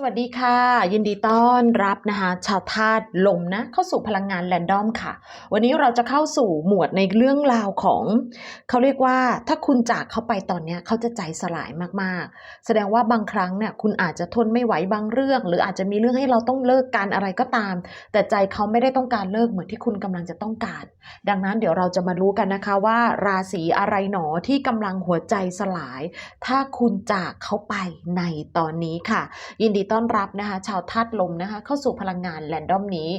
สวัสดีค่ะ ยินดีต้อนรับนะคะชาวธาตุลมนะเข้าสู่พลังงานแรนดอมค่ะ วันนี้เราจะเข้าสู่หมวดในเรื่องราวของ เขาเรียกว่าถ้าคุณจากเขาไปตอนนี้เขาจะใจสลายมากๆ แสดงว่าบางครั้งเนี่ยคุณอาจจะทนไม่ไหวบางเรื่อง หรืออาจจะมีเรื่องให้เราต้องเลิกกันอะไรก็ตาม แต่ใจเขาไม่ได้ต้องการเลิกเหมือนที่คุณกำลังจะต้องการ ดังนั้นเดี๋ยวเราจะมารู้กันนะคะว่าราศีอะไรหนอที่กำลังหัวใจสลาย ถ้าคุณจากเขาไปในตอนนี้ค่ะ ยินดีต้อนรับนะคะ ชาวธาตุลมนะคะ เข้าสู่พลังงานแรนดอมนี้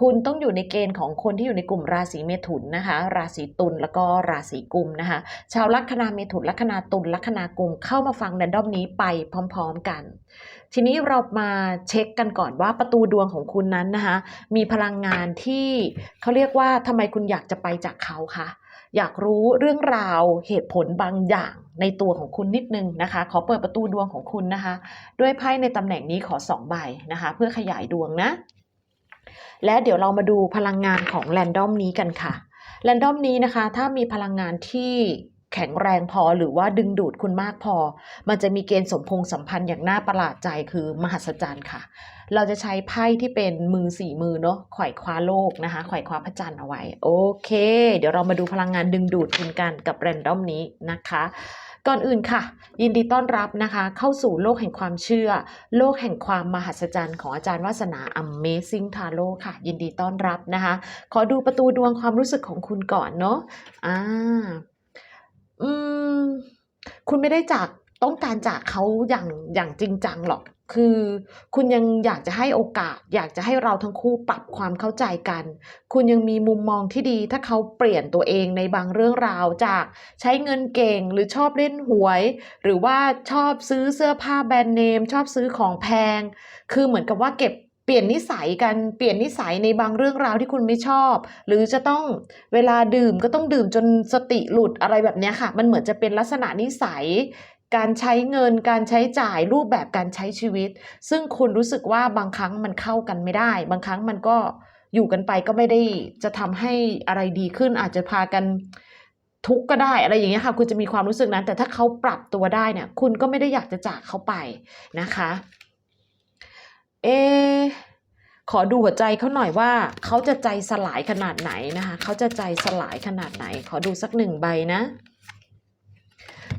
คุณต้องอยู่ในเกณฑ์ของคนที่อยู่ในกลุ่มราศีเมถุนนะคะ ราศีตุลแล้วก็ราศีกุมนะคะ ชาวลัคนาเมถุนลัคนาตุลลัคนากุมเข้ามาฟังแรนดอมนี้ไปพร้อม ๆกัน ทีนี้เรามาเช็คกันก่อนว่าประตูดวงของคุณนั้นนะคะ มีพลังงานที่เขาเรียกว่าทำไมคุณอยากจะไปจากเขาคะ อยากรู้เรื่องราวเหตุผลบางอย่างในตัวของคุณนิดนึงนะคะ ขอเปิดประตูดวงของคุณนะคะ ด้วยไพ่ในตำแหน่งนี้ขอ 2 ใบนะคะ เพื่อขยายดวงนะ และเดี๋ยวเรามาดูพลังงานของแรนดอมนี้กันค่ะแรนดอมนี้นะคะ ถ้ามีพลังงานที่ แข็งแรงพอหรือว่าดึงดูดคุณมากพอ มันจะมีเกณฑ์สมพงษ์สัมพันธ์อย่างน่าประหลาดใจคือมหัศจรรย์ค่ะ เราจะใช้ไพ่ที่เป็นมือสี่มือเนาะไขว่คว้าโลกนะคะไขว่คว้าพระจันทร์เอาไว้ โอเค เดี๋ยวเรามาดูพลังงานดึงดูดคุณกันกับแรนดอมนี้นะคะก่อนอื่นค่ะ ยินดีต้อนรับนะคะ เข้าสู่โลกแห่งความเชื่อ โลกแห่งความมหัศจรรย์ของอาจารย์วาสนา Amazing Tarot ค่ะ ยินดีต้อนรับนะคะ ขอดูประตูดวงความรู้สึกของคุณก่อนเนาะอ่า อืม คุณไม่ได้จากต้องการจากเขาอย่างอย่างจริงจังหรอก คือคุณยังอยากจะให้โอกาส อยากจะให้เราทั้งคู่ปรับความเข้าใจกัน คุณยังมีมุมมองที่ดี ถ้าเขาเปลี่ยนตัวเองในบางเรื่องราวจากใช้เงินเก่งหรือชอบเล่นหวย หรือว่าชอบซื้อเสื้อผ้าแบรนด์เนม ชอบซื้อของแพง คือเหมือนกับว่าเก็บ เปลี่ยนนิสัยกันเปลี่ยนนิสัยในบางเรื่องราวที่คุณไม่ชอบ หรือจะต้องเวลาดื่มก็ต้องดื่มจนสติหลุดอะไรแบบนี้ค่ะ มันเหมือนจะเป็นลักษณะนิสัย การใช้เงินการใช้จ่ายรูปแบบการใช้ชีวิต ซึ่งคุณรู้สึกว่าบางครั้งมันเข้ากันไม่ได้ บางครั้งมันก็อยู่กันไปก็ไม่ได้จะทำให้อะไรดีขึ้นอาจจะพากันทุกข์ก็ได้อะไรอย่างเงี้ยค่ะ คุณจะมีความรู้สึกนั้น แต่ถ้าเขาปรับตัวได้เนี่ย คุณก็ไม่ได้อยากจะจากเขาไปนะคะ เอขอดูหัวใจเขาหน่อยว่าเขาจะใจสลายขนาดไหนนะคะเขาจะใจสลายขนาดไหน ขอดูสักหนึ่งใบนะ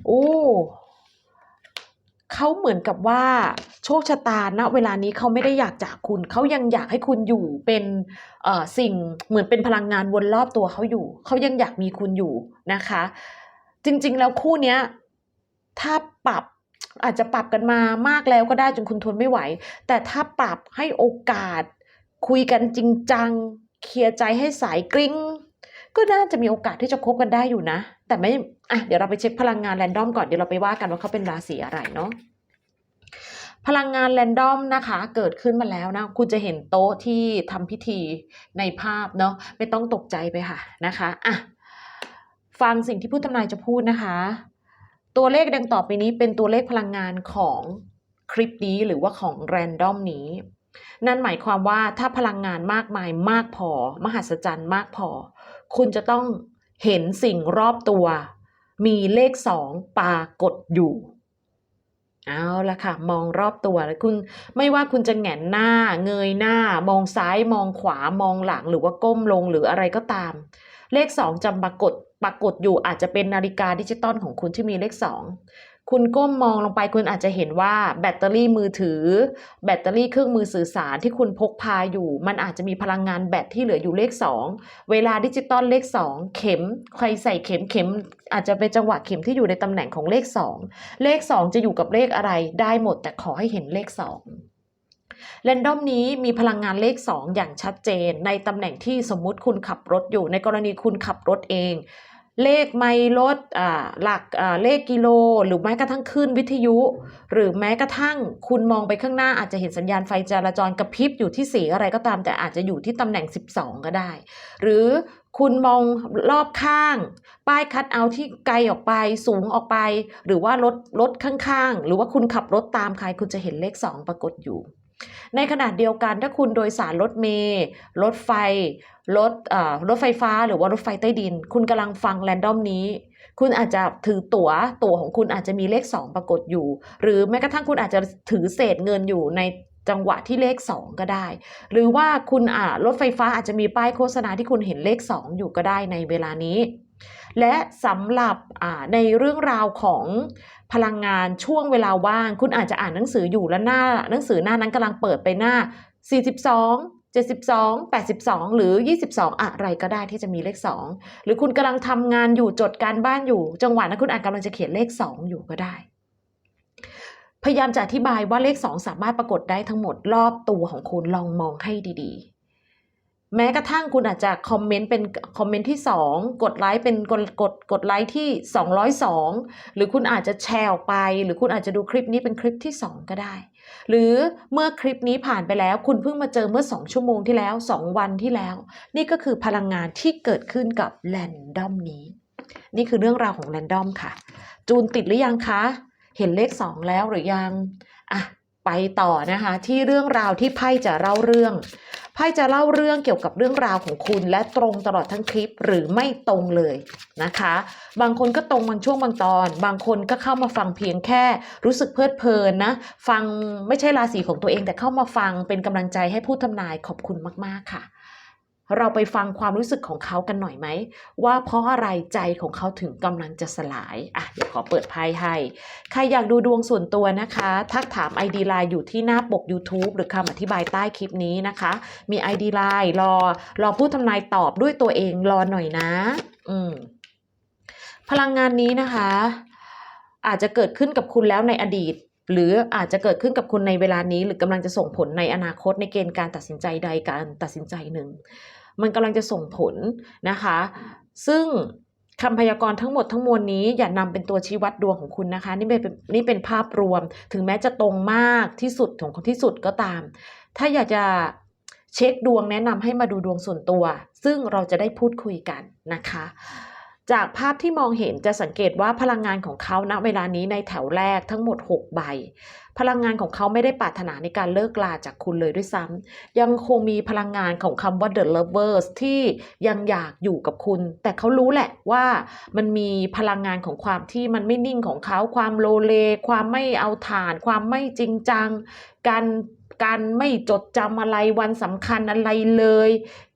โอ้เขาเหมือนกับว่าโชคชะตาณเวลานี้เขาไม่ได้อยากจากคุณ เขายังอยากให้คุณอยู่เป็นเอ่อสิ่งเหมือนเป็นพลังงานวนรอบตัวเขาอยู่ เขายังอยากมีคุณอยู่นะคะ จริงๆแล้วคู่เนี้ยถ้าปรับ อาจจะปรับกันมามากแล้วก็ได้จนคุณทนไม่ไหว แต่ถ้าปรับให้โอกาส คุยกันจริงจัง เคลียร์ใจให้สายกริ้ง ก็น่าจะมีโอกาสที่จะคบกันได้อยู่นะ แต่ไม่อะเดี๋ยวเราไปเช็คพลังงานแรนดอมก่อนเดี๋ยวเราไปว่ากันว่าเขาเป็นราศีอะไรเนาะพลังงานแรนดอมนะคะเกิดขึ้นมาแล้วนะ คุณจะเห็นโต๊ะที่ทำพิธีในภาพเนาะไม่ต้องตกใจไปค่ะนะคะอะฟังสิ่งที่ผู้ทำนายจะพูดนะคะ ตัวเลขดังต่อไปนี้เป็นตัวเลขพลังงานของคลิปนี้หรือว่าของแรนดอมนี้ นั่นหมายความว่าถ้าพลังงานมากมายมากพอ มหัศจรรย์มากพอ คุณจะต้องเห็นสิ่งรอบตัว มีเลขสองปรากฏอยู่เอาละค่ะ มองรอบตัวแล้วคุณไม่ว่าคุณจะแหงนหน้า เงยหน้า มองซ้ายมองขวามองหลังหรือว่าก้มลงหรืออะไรก็ตาม เลข 2 จำปรากฏปรากฏอยู่อาจจะเป็นนาฬิกาดิจิตอลของคุณที่มีเลข 2 คุณก้มมองลงไปคุณอาจจะเห็นว่าแบตเตอรี่มือถือ แบตเตอรี่เครื่องมือสื่อสารที่คุณพกพาอยู่ มันอาจจะมีพลังงานแบตที่เหลืออยู่เลข 2 เวลาดิจิตอลเลข 2 เข็ม ใครใส่เข็มเข็ม อาจจะเป็นจังหวะเข็มที่อยู่ในตำแหน่งของเลข 2 เลข 2 จะอยู่กับเลขอะไรได้หมดแต่ขอให้เห็นเลข 2 เรนดอมนี้มีพลังงานเลข 2 อย่างชัดเจน ในตำแหน่งที่สมมุติคุณขับรถอยู่ ในกรณีคุณขับรถเอง เลขไมล์รถหลักเลขกิโล หรือแม้กระทั่งขึ้นวิทยุ หรือแม้กระทั่งคุณมองไปข้างหน้าอาจจะเห็นสัญญาณไฟจราจรกระพริบอยู่ที่สีอะไรก็ตาม แต่อาจจะอยู่ที่ตำแหน่ง 12 ก็ได้ หรือคุณมองรอบข้าง ป้ายคัดเอาที่ไกลออกไปสูงออกไป หรือว่ารถรถข้างๆ หรือว่าคุณขับรถตามใครคุณจะเห็นเลข 2 ปรากฏอยู่ ในขณะเดียวกันถ้าคุณโดยสารรถเมล์รถไฟรถเอ่อรถไฟฟ้าหรือว่ารถไฟใต้ดิน คุณกำลังฟังแรนดอมนี้ คุณอาจจะถือตั๋วตั๋วของคุณอาจจะมีเลข 2 ปรากฏอยู่ หรือแม้กระทั่งคุณอาจจะถือเศษเงินอยู่ในจังหวะที่เลข 2 ก็ได้ หรือว่าคุณอ่ารถไฟฟ้าอาจจะมีป้ายโฆษณาที่คุณเห็นเลข 2 อยู่ก็ได้ในเวลานี้ และสำหรับในเรื่องราวของพลังงานช่วงเวลาว่าง คุณอาจจะอ่านหนังสืออยู่แล้วหน้าหนังสือหน้านั้นกำลังเปิดไปหน้า 42 72 82 หรือ 22 อะไรก็ได้ที่จะมีเลข 2 หรือคุณกำลังทำงานอยู่จดการบ้านอยู่ จังหวะนั้นคุณอาจกำลังจะเขียนเลข 2 อยู่ก็ได้ พยายามจะอธิบายว่าเลข 2 สามารถปรากฏได้ทั้งหมดรอบตัวของคุณลองมองให้ดีๆ แม้กระทั่งคุณอาจจะคอมเมนต์เป็นคอมเมนต์ที่ 2 กดไลค์เป็นกดกดกดไลค์ที่ 202 หรือคุณอาจจะแชร์ออกไป หรือคุณอาจจะดูคลิปนี้เป็นคลิปที่ 2 ก็ได้ หรือเมื่อคลิปนี้ผ่านไปแล้ว คุณเพิ่งมาเจอเมื่อ 2 ชั่วโมงที่แล้ว 2 วันที่แล้ว นี่ก็คือพลังงานที่เกิดขึ้นกับแรนดอมนี้ นี่คือเรื่องราวของแรนดอมค่ะ จูนติดหรือยังคะ เห็นเลข 2 แล้วหรือยังอะไปต่อนะคะที่เรื่องราวที่ไพ่จะเล่าเรื่อง ไพ่จะเล่าเรื่องเกี่ยวกับเรื่องราวของคุณ และตรงตลอดทั้งคลิปหรือไม่ตรงเลยนะคะ บางคนก็ตรงบางช่วงบางตอน บางคนก็เข้ามาฟังเพียงแค่ รู้สึกเพลิดเพลินนะ ฟังไม่ใช่ราศีของตัวเองแต่เข้ามาฟังเป็นกำลังใจให้ผู้ทำนายขอบคุณมาก ๆ ค่ะ เราไปฟังความรู้สึกของเขากันหน่อยไหม ว่าเพราะอะไรใจของเขาถึงกำลังจะสลายอะเดี๋ยวขอเปิดไพ่ให้ใครอยากดูดวงส่วนตัวนะคะ ทักถาม ID Line อยู่ที่หน้าปก YouTube หรือคำอธิบายใต้คลิปนี้นะคะ มี ID Line รอรอผู้ทำนายตอบด้วยตัวเองรอหน่อยนะ อืมพลังงานนี้นะคะ อาจจะเกิดขึ้นกับคุณแล้วในอดีต หรืออาจจะเกิดขึ้นกับคุณในเวลานี้ หรือกำลังจะส่งผลในอนาคตในเกณฑ์การตัดสินใจใดการตัดสินใจหนึ่ง มันกำลังจะส่งผลนะคะ ซึ่งคำพยากรณ์ทั้งหมดทั้งมวลนี้อย่านำเป็นตัวชี้วัดดวงของคุณนะคะ นี่เป็นนี่เป็นภาพรวม ถึงแม้จะตรงมากที่สุดของคนที่สุดก็ตาม ถ้าอยากจะเช็คดวงแนะนำให้มาดูดวงส่วนตัว ซึ่งเราจะได้พูดคุยกันนะคะ จากภาพที่มองเห็นจะสังเกตว่าพลังงานของเขาณเวลานี้ในแถวแรกทั้งหมด 6 ใบ พลังงานของเขาไม่ได้ปรารถนาในการเลิกลาจากคุณเลยด้วยซ้ำยังคงมีพลังงานของคำว่า the lovers ที่ยังอยากอยู่กับคุณ แต่เขารู้แหละว่ามันมีพลังงานของความที่มันไม่นิ่งของเขา ความโลเล ความไม่เอาฐาน ความไม่จริงจัง การ การไม่จดจำอะไรวันสำคัญอะไรเลย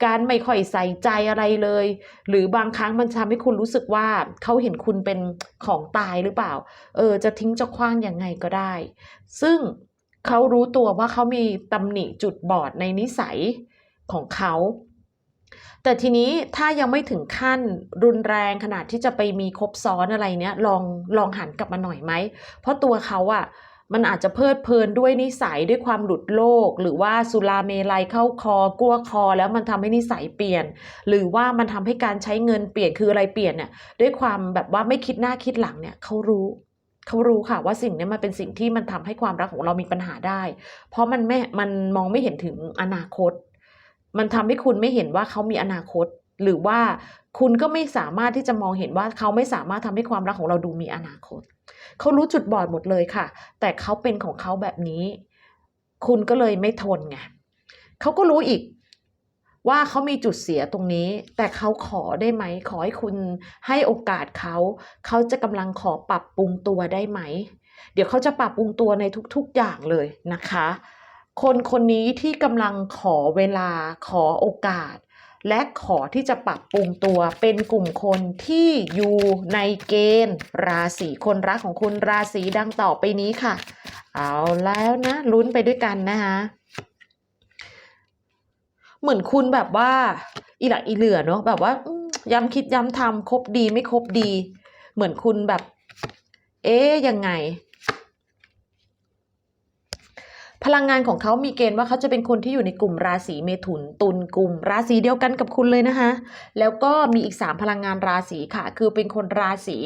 การไม่ค่อยใส่ใจอะไรเลย หรือบางครั้งมันทำให้คุณรู้สึกว่าเขาเห็นคุณเป็นของตายหรือเปล่า เออ จะทิ้งจะคว้างยังไงก็ได้ ซึ่งเขารู้ตัวว่าเขามีตำหนิจุดบอดในนิสัยของเขาแต่ทีนี้ถ้ายังไม่ถึงขั้นรุนแรงขนาดที่จะไปมีคบซ้อนอะไรเนี้ยลองลองหันกลับมาหน่อยไหม เพราะตัวเขาอะ มันอาจจะเพลิดเพลินด้วยนิสัยด้วยความหลุดโลก หรือว่าสุราเมลัยเข้าคอกลัวคอ แล้วมันทำให้นิสัยเปลี่ยน หรือว่ามันทำให้การใช้เงินเปลี่ยนคืออะไรเปลี่ยนเนี่ยด้วยความแบบว่าไม่คิดหน้าคิดหลังเนี่ยเขารู้เขารู้ค่ะว่าสิ่งนี้มันเป็นสิ่งที่มันทำให้ความรักของเรามีปัญหาได้ เพราะมันไม่มันมองไม่เห็นถึงอนาคต มันทำให้คุณไม่เห็นว่าเขามีอนาคต หรือว่าคุณก็ไม่สามารถที่จะมองเห็นว่าเขาไม่สามารถทำให้ความรักของเราดูมีอนาคต เขารู้จุดบอดหมดเลยค่ะ แต่เขาเป็นของเขาแบบนี้ คุณก็เลยไม่ทนไงเขาก็รู้อีกว่าเขามีจุดเสียตรงนี้ แต่เขาขอได้ไหม ขอให้คุณให้โอกาสเขา เขาจะกำลังขอปรับปรุงตัวได้ไหม เดี๋ยวเขาจะปรับปรุงตัวในทุกๆอย่างเลยนะคะ คนคนนี้ที่กำลังขอเวลาขอโอกาส และขอที่จะปรับปรุงตัวเป็นกลุ่มคนที่อยู่ในเกณฑ์ ราศีคนรักของคุณราศีดังต่อไปนี้ค่ะ เอาแล้วนะลุ้นไปด้วยกันนะคะเหมือนคุณแบบว่าอีหลักอีเหลือเนอะแบบว่าย้ำคิดย้ำทำครบดีไม่ครบดี เหมือนคุณแบบ เอ๊ยยังไง พลังงานของเขามีเกณฑ์ว่าเขาจะเป็นคนที่อยู่ในกลุ่มราศีเมถุนตุลกลุ่ม ราศีเดียวกันกับคุณเลยนะคะ แล้วก็มีอีก 3 พลังงานราศีค่ะ คือเป็นคนราศี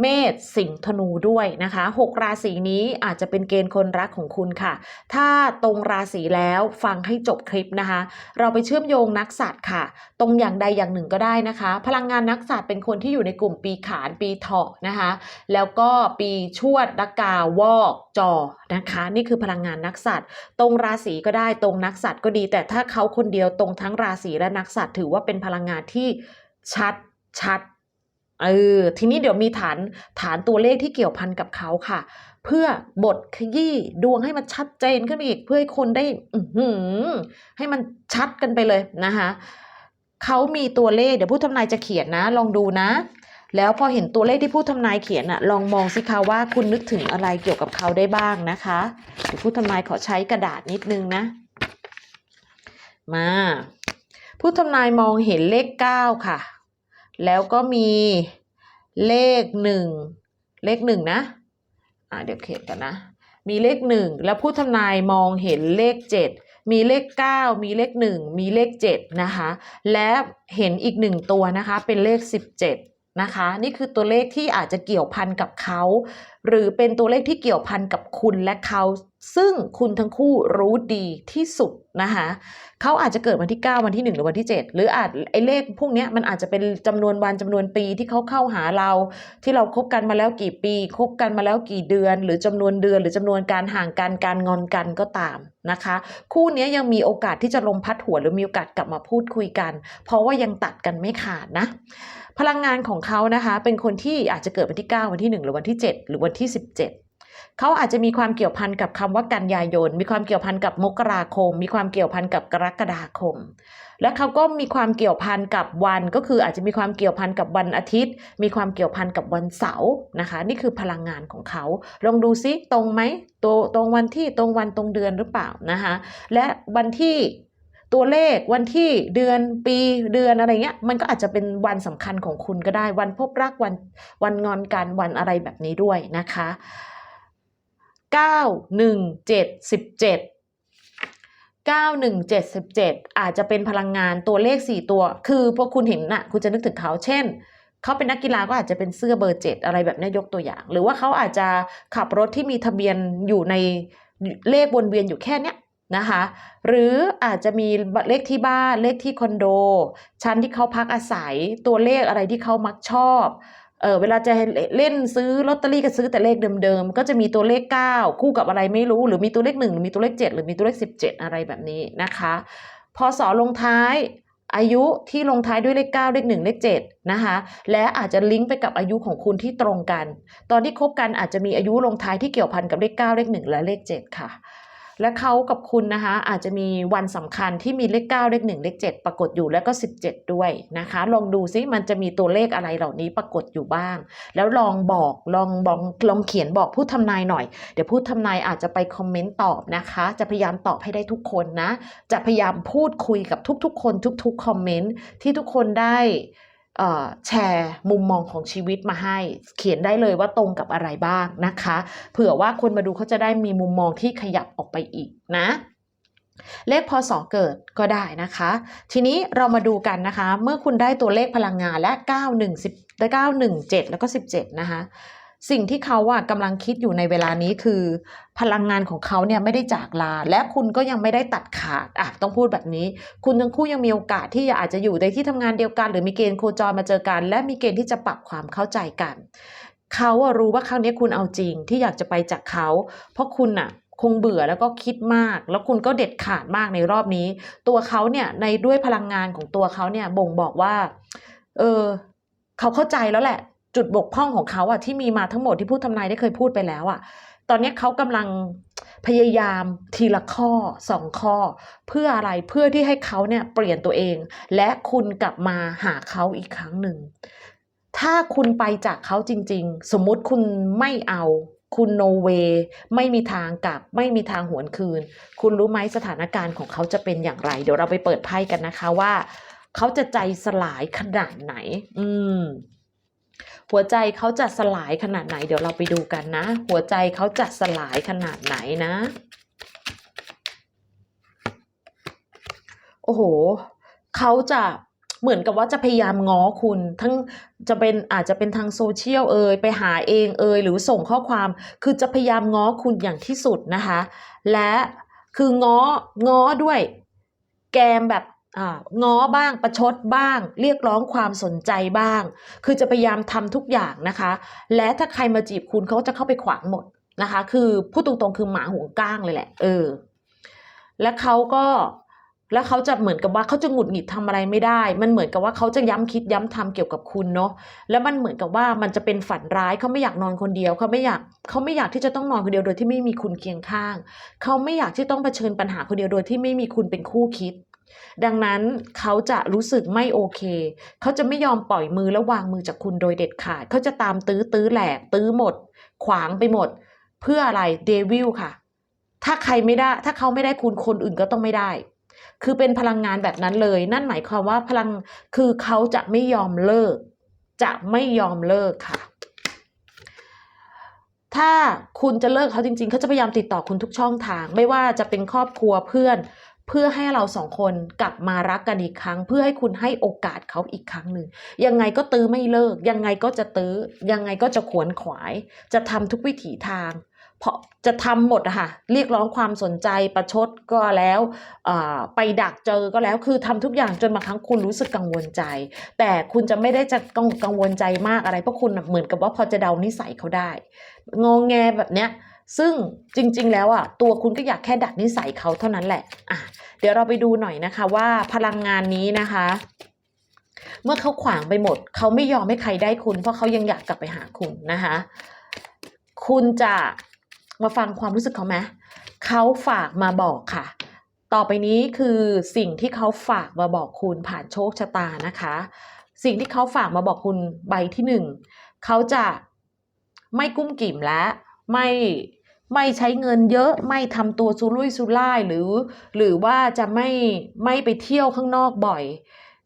เมษสิงห์ธนูด้วยนะคะหกราศีนี้อาจจะเป็นเกณฑ์คนรักของคุณค่ะ ถ้าตรงราศีแล้วฟังให้จบคลิปนะคะ เราไปเชื่อมโยงนักสัตว์ค่ะ ตรงอย่างใดอย่างหนึ่งก็ได้นะคะ พลังงานนักสัตว์เป็นคนที่อยู่ในกลุ่มปีขานปีเถาะนะคะ แล้วก็ปีชวดดกาวอกจอนะคะ นี่คือพลังงานนักสัตว์ ตรงราศีก็ได้ตรงนักสัตว์ก็ดี แต่ถ้าเขาคนเดียวตรงทั้งราศีและนักสัตว์ถือว่าเป็นพลังงานที่ชัดชัด เออทีนี้เดี๋ยวมีฐานฐานตัวเลขที่เกี่ยวพันกับเขาค่ะ เพื่อบทขยี้ดวงให้มันชัดเจนขึ้นไปอีกเพื่อให้คนได้อืให้มันชัดกันไปเลยนะคะเขามีตัวเลขเดี๋ยวผู้ทำนายจะเขียนนะ ลองดูนะ แล้วพอเห็นตัวเลขที่ผู้ทำนายเขียนอะลองมองสิคะว่าคุณนึกถึงอะไรเกี่ยวกับเขาได้บ้างนะคะเดี๋ยวผู้ทำนายขอใช้กระดาษนิดนึงนะ มา ผู้ทำนายมองเห็นเลขเก้าค่ะ แล้วก็มีเลขหนึ่งเลขหนึ่งนะอ่าเดี๋ยวเขียนกันนะ มีเลขหนึ่งแล้วผู้ทำนายมองเห็นเลขเจ็ดมีเลขเก้ามีเลขหนึ่งมีเลขเจ็ดนะคะ และเห็นอีกหนึ่งตัวนะคะ เป็นเลขสิบเจ็ดนะคะ นี่คือตัวเลขที่อาจจะเกี่ยวพันกับเขา หรือเป็นตัวเลขที่เกี่ยวพันกับคุณและเขา ซึ่งคุณทั้งคู่รู้ดีที่สุดนะคะเขาอาจจะเกิดวันที่ 9 วันที่ 1 หรือวันที่ 7 หรืออาจไอ้เลขพวกนี้มันอาจจะเป็นจำนวนวันจำนวนปีที่เขาเข้าหาเรา ที่เราคบกันมาแล้วกี่ปีคบกันมาแล้วกี่เดือน หรือจำนวนเดือน หรือจำนวนการห่างกันการงอนกันก็ตามนะคะ คู่นี้ยยังมีโอกาสที่จะลมพัดหัวหรือมีโอกาสกลับมาพูดคุยกัน เพราะว่ายังตัดกันไม่ขาดนะพลังงานของเขานะคะเป็นคนที่อาจจะเกิดวันที่ 9 วันที่ 1 หรือวันที่ 7 หรือวันที่ 17 เขาอาจจะมีความเกี่ยวพันกับคำว่ากันยายน มีความเกี่ยวพันกับมกราคม มีความเกี่ยวพันกับกรกฎาคม และเขาก็มีความเกี่ยวพันกับวันก็คืออาจจะมีความเกี่ยวพันกับวันอาทิตย์ มีความเกี่ยวพันกับวันเสาร์นะคะ นี่คือพลังงานของเขาลองดูซิตรงไหมตรงตรงวันที่ตรงวันตรงเดือนหรือเปล่านะคะและวันที่ตัวเลขวันที่เดือนปีเดือนอะไรเงี้ยมันก็อาจจะเป็นวันสำคัญของคุณก็ได้ วันพบรักวันวันงอนกันวันอะไรแบบนี้ด้วยนะคะ เก้าหนึ่งเจ็ดสิบเจ็ดเก้าหนึ่งเจ็ดสิบเจ็ดอาจจะเป็นพลังงานตัวเลขสี่ตัว คือพอคุณเห็นน่ะคุณจะนึกถึงเขาเช่น เขาเป็นนักกีฬาก็อาจจะเป็นเสื้อเบอร์เจ็ดอะไรแบบนี้ยกตัวอย่าง หรือว่าเขาอาจจะขับรถที่มีทะเบียนอยู่ในเลขวนเวียนอยู่แค่เนี้ยนะคะหรืออาจจะมีเลขที่บ้านเลขที่คอนโด ชั้นที่เขาพักอาศัยตัวเลขอะไรที่เขามักชอบ เออเวลาจะเล่นซื้อลอตเตอรี่ก็ซื้อแต่เลขเดิมๆ ก็จะมีตัวเลข 9 คู่กับอะไรไม่รู้ หรือมีตัวเลข 1 หรือมีตัวเลข 7 หรือมีตัวเลข 17 อะไรแบบนี้นะคะพอสอลงท้ายอายุที่ลงท้ายด้วยเลข 9 เลข 1 เลข 7 นะคะ และอาจจะลิงก์ไปกับอายุของคุณที่ตรงกัน ตอนที่คบกันอาจจะมีอายุลงท้ายที่เกี่ยวพันกับเลข 9 เลข 1 และเลข 7 ค่ะ และเขากับคุณนะคะอาจจะมีวันสำคัญที่มีเลข 9 เลข 1 เลข 7 ปรากฏอยู่แล้วก็ 17 ด้วยนะคะ ลองดูซิมันจะมีตัวเลขอะไรเหล่านี้ปรากฏอยู่บ้าง แล้วลองบอกลองลองลองเขียนบอกผู้ทำนายหน่อย เดี๋ยวผู้ทำนายอาจจะไปคอมเมนต์ตอบนะคะ จะพยายามตอบให้ได้ทุกคนนะ จะพยายามพูดคุยกับทุกๆ คนทุก ๆ คอมเมนต์ที่ทุกคนได้ แชร์มุมมองของชีวิตมาให้ เขียนได้เลยว่าตรงกับอะไรบ้างนะคะ เผื่อว่าคนมาดูเขาจะได้มีมุมมองที่ขยับออกไปอีกนะ เลขพศเกิดก็ได้นะคะ ทีนี้เรามาดูกันนะคะ เมื่อคุณได้ตัวเลขพลังงานและ 9 1 10 9 1 7 แล้วก็ 17 นะคะ สิ่งที่เขาอะกำลังคิดอยู่ในเวลานี้คือ พลังงานของเขาเนี่ยไม่ได้จากลา และคุณก็ยังไม่ได้ตัดขาดอะต้องพูดแบบนี้ คุณทั้งคู่ยังมีโอกาสที่อาจจะอยู่ในที่ทำงานเดียวกัน หรือมีเกณฑ์โคจรมาเจอกัน และมีเกณฑ์ที่จะปรับความเข้าใจกัน เขาอะรู้ว่าครั้งนี้คุณเอาจริงที่อยากจะไปจากเขา เพราะคุณอะคงเบื่อแล้วก็คิดมาก แล้วคุณก็เด็ดขาดมากในรอบนี้ ตัวเขาเนี่ยในด้วยพลังงานของตัวเขาเนี่ยบ่งบอกว่า เออเขาเข้าใจแล้วแหละ จุดบกพร่องของเขาอะที่มีมาทั้งหมดที่ผู้ทำนายได้เคยพูดไปแล้วอะตอนนี้เขากำลังพยายามทีละข้อสองข้อ เพื่ออะไรเพื่อที่ให้เขาเนี่ยเปลี่ยนตัวเอง และคุณกลับมาหาเขาอีกครั้งหนึ่ง ถ้าคุณไปจากเขาจริง ๆ สมมุติคุณไม่เอาคุณโนเวไม่มีทางกลับ ไม่มีทางหวนคืน คุณรู้ไหมสถานการณ์ของเขาจะเป็นอย่างไร เดี๋ยวเราไปเปิดไพ่กันนะคะว่า เขาจะใจสลายขนาดไหน อืม หัวใจเขาจะสลายขนาดไหน เดี๋ยวเราไปดูกันนะ หัวใจเขาจะสลายขนาดไหนนะ โอ้โหเขาจะเหมือนกับว่าจะพยายามง้อคุณ ทั้งจะเป็นอาจจะเป็นทางโซเชียลเอ่ยไปหาเองเอ่ยหรือส่งข้อความ คือจะพยายามง้อคุณอย่างที่สุดนะคะ และคือง้อง้อด้วย แกมแบบ ง้อบ้างประชดบ้าง เรียกร้องความสนใจบ้าง คือจะพยายามทำทุกอย่างนะคะ และถ้าใครมาจีบคุณเขาจะเข้าไปขวางหมดนะคะ คือพูดตรงๆคือหมาห่วงก้างเลยแหละ เออ และเขาก็แล้วเขาจะเหมือนกับว่าเขาจะหงุดหงิดทำอะไรไม่ได้ มันเหมือนกับว่าเขาจะย้ำคิดย้ำทำเกี่ยวกับคุณเนาะ แล้วมันเหมือนกับว่ามันจะเป็นฝันร้ายเขาไม่อยากนอนคนเดียวเขาไม่อยากเขาไม่อยากที่จะต้องนอนคนเดียวโดยที่ไม่มีคุณเคียงข้าง เขาไม่อยากที่ต้องเผชิญปัญหาคนเดียวโดยที่ไม่มีคุณเป็นคู่คิด ดังนั้นเขาจะรู้สึกไม่โอเค เขาจะไม่ยอมปล่อยมือแล้ววางมือจากคุณโดยเด็ดขาด เขาจะตามตื้อตื้อแหลก ตื้อหมด ขวางไปหมด เพื่ออะไรเดวิลค่ะ ถ้าใครไม่ได้ ถ้าเขาไม่ได้คุณคนอื่นก็ต้องไม่ได้ คือเป็นพลังงานแบบนั้นเลย นั่นหมายความว่าพลังคือเขาจะไม่ยอมเลิก จะไม่ยอมเลิกค่ะถ้าคุณจะเลิกเขาจริงๆ เขาจะพยายามติดต่อคุณทุกช่องทาง ไม่ว่าจะเป็นครอบครัวเพื่อน เพื่อให้เราสองคนกลับมารักกันอีกครั้ง เพื่อให้คุณให้โอกาสเขาอีกครั้งหนึ่งยังไงก็ตื้อไม่เลิก ยังไงก็จะตื้อ ยังไงก็จะขวนขวาย จะทำทุกวิถีทางเพราะจะทำหมดอะค่ะเรียกร้องความสนใจประชดก็แล้วไปดักเจอก็แล้วคือทำทุกอย่างจนบางครั้งคุณรู้สึกกังวลใจ แต่คุณจะไม่ได้จะกังกังวลใจมากอะไรเพราะคุณเหมือนกับว่าพอจะเดานิสัยเขาได้งองแงแบบเนี้ย ซึ่งจริงๆ แล้วอะตัวคุณก็อยากแค่ดัดนิสัยเขาเท่านั้นแหละอะเดี๋ยวเราไปดูหน่อยนะคะว่าพลังงานนี้นะคะ เมื่อเขาขวางไปหมด เขาไม่ยอมให้ใครได้คุณ เพราะเขายังอยากกลับไปหาคุณนะคะ คุณจะมาฟังความรู้สึกเขาไหมเขาฝากมาบอกค่ะ ต่อไปนี้คือสิ่งที่เขาฝากมาบอกคุณผ่านโชคชะตานะคะ สิ่งที่เขาฝากมาบอกคุณใบที่หนึ่งเขาจะไม่กุ้มกิ่มและ ไม่ไม่ใช้เงินเยอะไม่ทำตัวซุรุ่ยซุร่ายหรือ หรือว่าจะไม่ไม่ไปเที่ยวข้างนอกบ่อย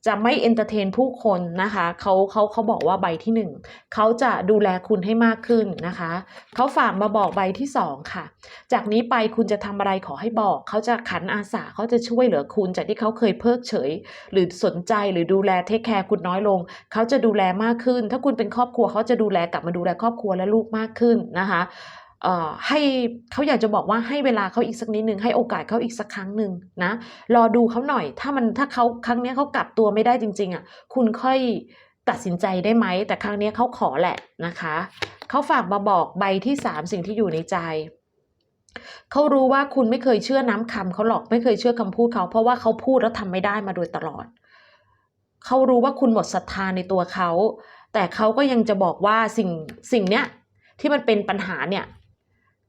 จะไม่เอนเตอร์เทนผู้คนนะคะเขาเขาเขาบอกว่าใบที่หนึ่งเขาจะดูแลคุณให้มากขึ้นนะคะเขาฝากมาบอกใบที่สองค่ะ จากนี้ไปคุณจะทำอะไรขอให้บอกเขาจะขันอาสาเขาจะช่วยเหลือคุณจากที่เขาเคยเพิกเฉย หรือสนใจหรือดูแลเทคแคร์คุณน้อยลงเขาจะดูแลมากขึ้น ถ้าคุณเป็นครอบครัวเขาจะดูแลกลับมาดูแลครอบครัวและลูกมากขึ้นนะคะ ให้เขาอยากจะบอกว่าให้เวลาเขาอีกสักนิดหนึ่งให้โอกาสเขาอีกสักครั้งหนึ่งนะรอดูเขาหน่อย ถ้ามันถ้าเขาครั้งนี้เขากลับตัวไม่ได้จริง ๆอะคุณค่อยตัดสินใจได้ไหม แต่ครั้งนี้เขาขอแหละนะคะเขาฝากมาบอกใบที่สามสิ่งที่อยู่ในใจเขารู้ว่าคุณไม่เคยเชื่อน้ำคำเขาหรอกไม่เคยเชื่อคำพูดเขา เพราะว่าเขาพูดแล้วทำไม่ได้มาโดยตลอดเขารู้ว่าคุณหมดศรัทธาในตัวเขา แต่เขาก็ยังจะบอกว่าสิ่งสิ่งเนี้ยที่มันเป็นปัญหาเนี่ย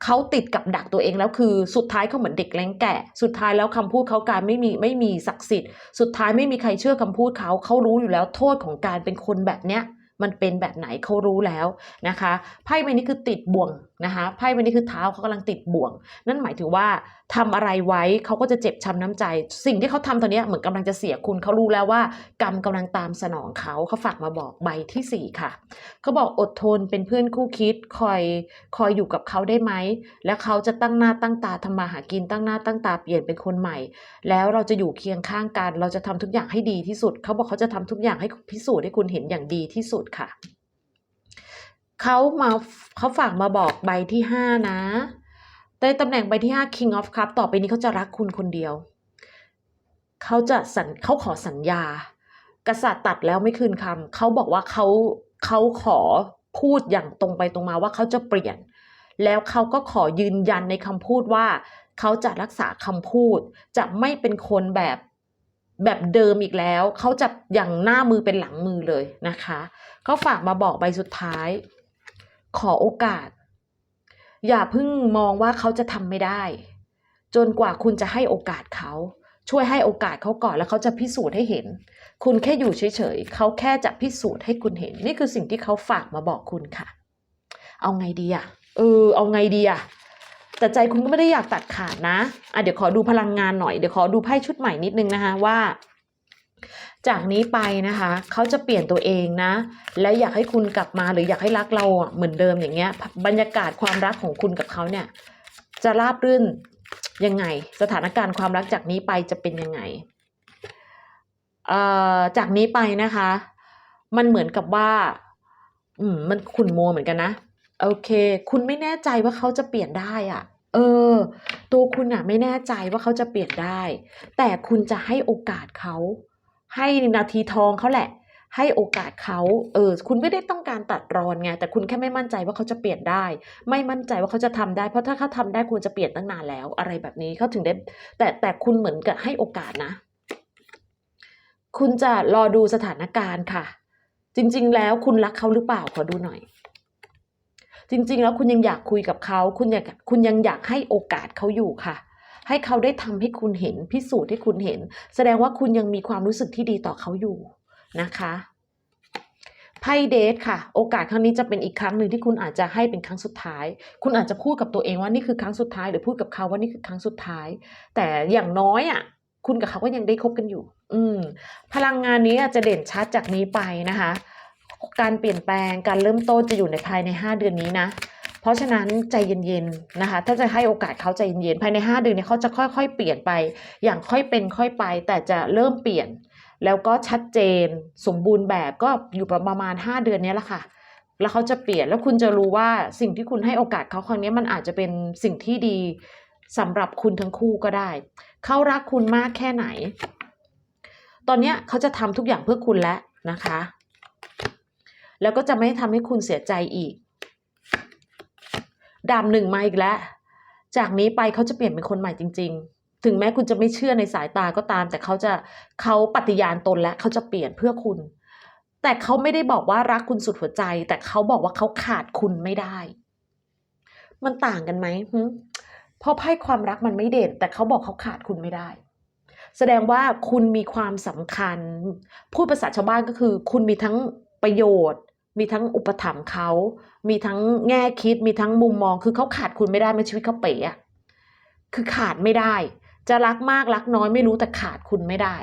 เขาติดกับดักตัวเองแล้วคือสุดท้ายเขาเหมือนเด็กแรงแก่สุดท้ายแล้วคำพูดเขาการไม่มีไม่มีศักดิ์สิทธิ์ สุดท้ายไม่มีใครเชื่อคำพูดเขาเขารู้อยู่แล้วโทษของการเป็นคนแบบเนี้ย มันเป็นแบบไหนเขารู้แล้วนะคะไพ่ใบนี้คือติดบ่วงนะคะไพ่ใบนี้คือเท้าเขากำลังติดบ่วง นั่นหมายถึงว่าทำอะไรไว้เขาก็จะเจ็บช้ำน้ำใจ สิ่งที่เขาทำตอนนี้เหมือนกำลังจะเสียคุณเขารู้แล้วว่า กรรมกำลังตามสนองเขาเขาฝากมาบอกใบที่สี่ค่ะเขาบอกอดทนเป็นเพื่อนคู่คิดคอยคอยอยู่กับเขาได้ไหมแล้วเขาจะตั้งหน้าตั้งตาทำมาหากินตั้งหน้าตั้งตาเปลี่ยนเป็นคนใหม่ แล้วเราจะอยู่เคียงข้างกัน เราจะทำทุกอย่างให้ดีที่สุด เขาบอกเขาจะทำทุกอย่างให้พิสูจน์ให้คุณเห็นอย่างดีที่สุดค่ะ เขามาเขาฝากมาบอกใบที่ห้านะในตำแหน่งใบที่ห้า King of Cup ต่อไปนี้เขาจะรักคุณคนเดียว เขาจะสัญเขาขอสัญญา กษัตริย์ตัดแล้วไม่คืนคำเขาบอกว่าเขาเขาขอพูดอย่างตรงไปตรงมาว่าเขาจะเปลี่ยน แล้วเขาก็ขอยืนยันในคำพูดว่า เขาจะรักษาคำพูด จะไม่เป็นคนแบบ แบบเดิมอีกแล้ว เขาจะอย่างหน้ามือเป็นหลังมือเลยนะคะเขาฝากมาบอกใบสุดท้าย ขอโอกาส อย่าเพิ่งมองว่าเขาจะทำไม่ได้ จนกว่าคุณจะให้โอกาสเขาช่วยให้โอกาสเขาก่อนแล้วเขาจะพิสูจน์ให้เห็น คุณแค่อยู่เฉยๆเขาแค่จะพิสูจน์ให้คุณเห็น นี่คือสิ่งที่เขาฝากมาบอกคุณค่ะ เอาไงดีอะเออ เอาไงดีอะ แต่ใจคุณก็ไม่ได้อยากตัดขาดนะอะเดี๋ยวขอดูพลังงานหน่อย เดี๋ยวขอดูไพ่ชุดใหม่นิดนึงนะคะว่า จากนี้ไปนะคะ เขาจะเปลี่ยนตัวเองนะ และอยากให้คุณกลับมาหรืออยากให้รักเราเหมือนเดิมอย่างเงี้ย บรรยากาศความรักของคุณกับเขาเนี่ย จะราบรื่นยังไง สถานการณ์ความรักจากนี้ไปจะเป็นยังไงเอ่อจากนี้ไปนะคะ มันเหมือนกับว่า อืม มันขุ่นมัวเหมือนกันนะ โอเค คุณไม่แน่ใจว่าเขาจะเปลี่ยนได้อะเออ ตัวคุณอะไม่แน่ใจว่าเขาจะเปลี่ยนได้ แต่คุณจะให้โอกาสเขา ให้นาทีทองเขาแหละ ให้โอกาสเขา เออ คุณไม่ได้ต้องการตัดรอนไง แต่คุณแค่ไม่มั่นใจว่าเขาจะเปลี่ยนได้ ไม่มั่นใจว่าเขาจะทำได้ เพราะถ้าเขาทำได้ควรจะเปลี่ยนตั้งนานแล้ว อะไรแบบนี้เขาถึงได้ แต่แต่คุณเหมือนกับให้โอกาสนะ คุณจะรอดูสถานการณ์ค่ะ จริง ๆ แล้วคุณรักเขาหรือเปล่า ขอดูหน่อย จริง ๆ แล้วคุณยังอยากคุยกับเขาคุณอยากคุณยังอยากให้โอกาสเขาอยู่ค่ะ ให้เขาได้ทำให้คุณเห็นพิสูจน์ให้คุณเห็น แสดงว่าคุณยังมีความรู้สึกที่ดีต่อเขาอยู่นะคะไพ่เดทค่ะ โอกาสครั้งนี้จะเป็นอีกครั้งหนึ่งที่คุณอาจจะให้เป็นครั้งสุดท้าย คุณอาจจะพูดกับตัวเองว่านี่คือครั้งสุดท้าย หรือพูดกับเขาว่านี่คือครั้งสุดท้าย แต่อย่างน้อยอะคุณกับเขาก็ยังได้คบกันอยู่ อืม พลังงานนี้อาจจะเด่นชัดจากนี้ไปนะคะ การเปลี่ยนแปลงการเริ่มต้นจะอยู่ในภายใน 5 เดือนนี้นะเพราะฉะนั้นใจเย็นๆนะคะ ถ้าจะให้โอกาสเขาใจเย็นๆภายใน 5 เดือนนี้เขาจะค่อยๆ เปลี่ยนไป อย่างค่อยเป็นค่อยไป แต่จะเริ่มเปลี่ยน แล้วก็ชัดเจน สมบูรณ์แบบก็อยู่ประมาณ 5 เดือนนี้แหละค่ะ แล้วเขาจะเปลี่ยนแล้วคุณจะรู้ว่าสิ่งที่คุณให้โอกาสเขาครั้งนี้มันอาจจะเป็นสิ่งที่ดีสำหรับคุณทั้งคู่ก็ได้ เขารักคุณมากแค่ไหน ตอนนี้เขาจะทำทุกอย่างเพื่อคุณแล้วนะคะ แล้วก็จะไม่ทำให้คุณเสียใจอีก ดามหนึ่งมาอีกแล้ว จากนี้ไปเขาจะเปลี่ยนเป็นคนใหม่จริง ๆ ถึงแม้คุณจะไม่เชื่อในสายตาก็ตาม แต่เขาจะเขาปฏิญาณตนและเขาจะเปลี่ยนเพื่อคุณ แต่เขาไม่ได้บอกว่ารักคุณสุดหัวใจ แต่เขาบอกว่าเขาขาดคุณไม่ได้ มันต่างกันไหมเพราะไพ่ความรักมันไม่เด่น แต่เขาบอกเขาขาดคุณไม่ได้แสดงว่าคุณมีความสำคัญ พูดภาษาชาวบ้านก็คือ คุณมีทั้ง ประโยชน์ มีทั้งอุปถัมภ์เขามีทั้งแง่คิด มีทั้งมุมมอง คือเขาขาดคุณไม่ได้ไม่ชีวิตเขาเป๋อะคือขาดไม่ได้ จะรักมากรักน้อยไม่รู้แต่ขาดคุณไม่ได้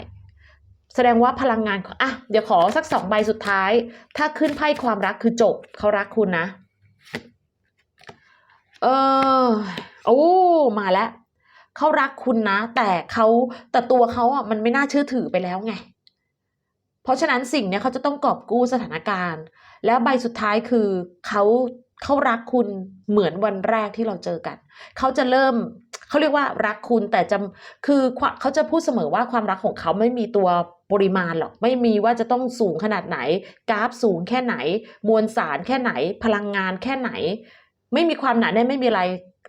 แสดงว่าพลังงานของอะเดี๋ยวขอสักสองใบสุดท้าย ถ้าขึ้นไพ่ความรักคือจบเขารักคุณนะ เออโอ้มาแล้วเขารักคุณนะ แต่เขาแต่ตัวเขาอะมันไม่น่าเชื่อถือไปแล้วไง เพราะฉะนั้นสิ่งเนี้ยเขาจะต้องกอบกู้สถานการณ์ แล้วใบสุดท้ายคือเขาเขารักคุณเหมือนวันแรกที่เราเจอกัน เขาจะเริ่มเขาเรียกว่ารักคุณแต่จะคือเขาจะพูดเสมอว่าความรักของเขาไม่มีตัวปริมาณหรอกไม่มีว่าจะต้องสูงขนาดไหน กราฟสูงแค่ไหน มวลสารแค่ไหน พลังงานแค่ไหน ไม่มีความหนาแน่นไม่มีอะไร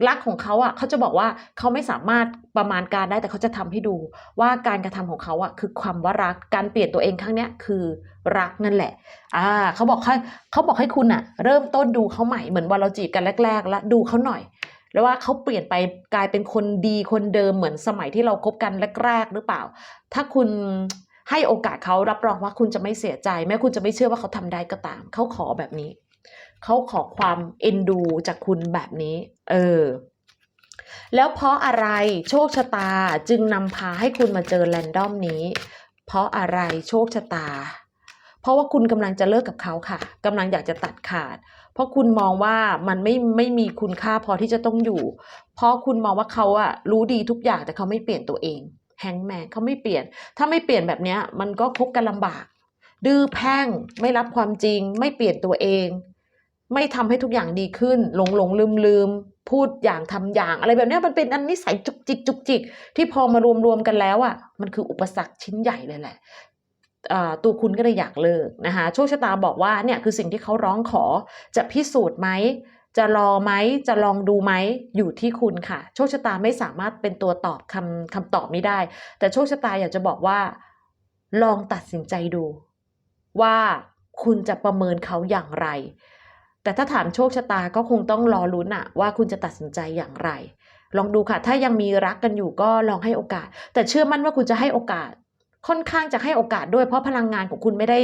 รักของเขาอะเขาจะบอกว่าเขาไม่สามารถประมาณการได้แต่เขาจะทำให้ดู ว่าการกระทำของเขาอะคือความว่ารักการเปลี่ยนตัวเองครั้งเนี้ยคือรักนั่นแหละอ่าเขาบอกให้เขาบอกให้คุณอะ เริ่มต้นดูเขาใหม่เหมือนวันเราจีบกันแรก ๆ แล้วดูเขาหน่อย แล้วว่าเขาเปลี่ยนไปกลายเป็นคนดีคนเดิมเหมือนสมัยที่เราคบกันแรก ๆ หรือเปล่า ถ้าคุณให้โอกาสเขารับรองว่าคุณจะไม่เสียใจ แม้คุณจะไม่เชื่อว่าเขาทำได้ก็ตามเขาขอแบบนี้ เขาขอความเอ็นดูจากคุณแบบนี้ เออ แล้วเพราะอะไรโชคชะตาจึงนำพาให้คุณมาเจอแรนดอมนี้ เพราะอะไรโชคชะตา เพราะว่าคุณกำลังจะเลิกกับเขาค่ะกำลังอยากจะตัดขาด เพราะคุณมองว่ามันไม่ไม่มีคุณค่าพอที่จะต้องอยู่ เพราะคุณมองว่าเขาอะรู้ดีทุกอย่างแต่เขาไม่เปลี่ยนตัวเองแฮงแมนเขาไม่เปลี่ยน ถ้าไม่เปลี่ยนแบบนี้มันก็คบกันลำบาก ดื้อแพ่งไม่รับความจริง ไม่เปลี่ยนตัวเอง ไม่ทำให้ทุกอย่างดีขึ้น หลงหลงลืมลืมพูดอย่างทำอย่าง อะไรแบบนี้มันเป็นอันนิสัยจุกจิกจุกจิก ที่พอมารวมรวมกันแล้วอะ มันคืออุปสรรคชิ้นใหญ่เลยแหละตัวคุณก็เลยอยากเลิกนะคะโชคชะตาบอกว่าเนี่ยคือสิ่งที่เขาร้องขอจะพิสูจน์ไหมจะรอไหมจะลองดูไหมอยู่ที่คุณค่ะ โชคชะตาไม่สามารถเป็นตัวตอบคำคำตอบนี้ได้ แต่โชคชะตาอยากจะบอกว่า ลองตัดสินใจดู ว่าคุณจะประเมินเขาอย่างไร แต่ถ้าถามโชคชะตาก็คงต้องรอลุ้นอะว่าคุณจะตัดสินใจอย่างไร ลองดูค่ะ ถ้ายังมีรักกันอยู่ก็ลองให้โอกาส แต่เชื่อมั่นว่าคุณจะให้โอกาส ค่อนข้างจะให้โอกาสด้วยเพราะพลังงานของคุณไม่ได้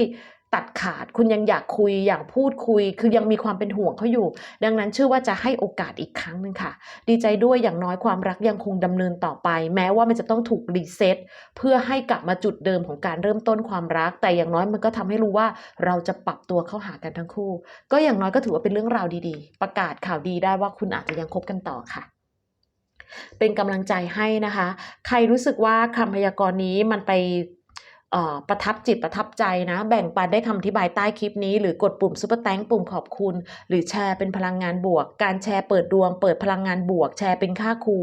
ตัดขาด คุณยังอยากคุยอยากพูดคุย คือยังมีความเป็นห่วงเขาอยู่ ดังนั้นเชื่อว่าจะให้โอกาสอีกครั้งหนึ่งค่ะ ดีใจด้วยอย่างน้อยความรักยังคงดำเนินต่อไป แม้ว่ามันจะต้องถูกรีเซ็ตเพื่อให้กลับมาจุดเดิมของการเริ่มต้นความรัก แต่อย่างน้อยมันก็ทำให้รู้ว่าเราจะปรับตัวเข้าหากันทั้งคู่ ก็อย่างน้อยก็ถือว่าเป็นเรื่องราวดีๆ ประกาศข่าวดีได้ว่าคุณอาจจะยังคบกันต่อค่ะเป็นกำลังใจให้นะคะ ใครรู้สึกว่าคำพยากรณ์นี้มันไป ประทับจิตประทับใจนะ แบ่งปันได้คำอธิบายใต้คลิปนี้ หรือกดปุ่มซุปเปอร์แตงปุ่มขอบคุณ หรือแชร์เป็นพลังงานบวก การแชร์เปิดดวง เปิดพลังงานบวก แชร์เป็นค่าครู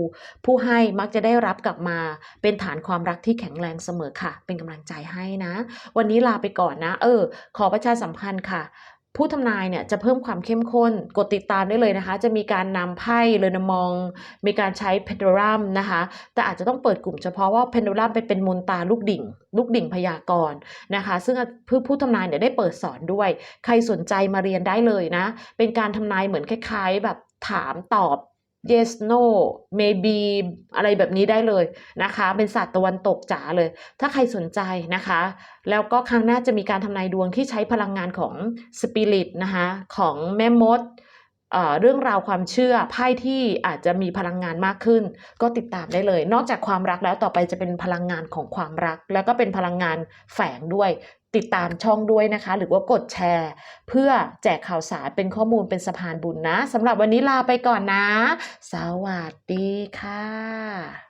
ผู้ให้มักจะได้รับกลับมา เป็นฐานความรักที่แข็งแรงเสมอค่ะ เป็นกำลังใจให้นะ วันนี้ลาไปก่อนนะ เออ ขอประชาสัมพันธ์ค่ะ ผู้ทำนายเนี่ยจะเพิ่มความเข้มข้นกดติดตามได้เลยนะคะ จะมีการนำไพ่เรนมอง มีการใช้เพนดูรัมนะคะ แต่อาจจะต้องเปิดกลุ่มเฉพาะว่าเพนดูรัมไปเป็นมนตาลูกดิ่ง ลูกดิ่งพยากรณ์นะคะ ซึ่งผู้ผู้ทำนายเนี่ยได้เปิดสอนด้วย ใครสนใจมาเรียนได้เลยนะ เป็นการทำนายเหมือนคล้าย ๆ แบบถามตอบ yes no maybe อะไรแบบนี้ได้เลยนะคะ เป็นศาสตร์ตะวันตกจ๋าเลย ถ้าใครสนใจนะคะ แล้วก็ครั้งหน้าจะมีการทำนายดวงที่ใช้พลังงานของสปิริตนะคะ ของแม่มดเเรื่องราวความเชื่อไพ่ที่อาจจะมีพลังงานมากขึ้น ก็ติดตามได้เลย นอกจากความรักแล้วต่อไปจะเป็นพลังงานของความรัก แล้วก็เป็นพลังงานแฝงด้วย ติดตามช่องด้วยนะคะ หรือว่ากดแชร์ เพื่อแจกข่าวสารเป็นข้อมูลเป็นสะพานบุญนะสำหรับวันนี้ลาไปก่อนนะ สวัสดีค่ะ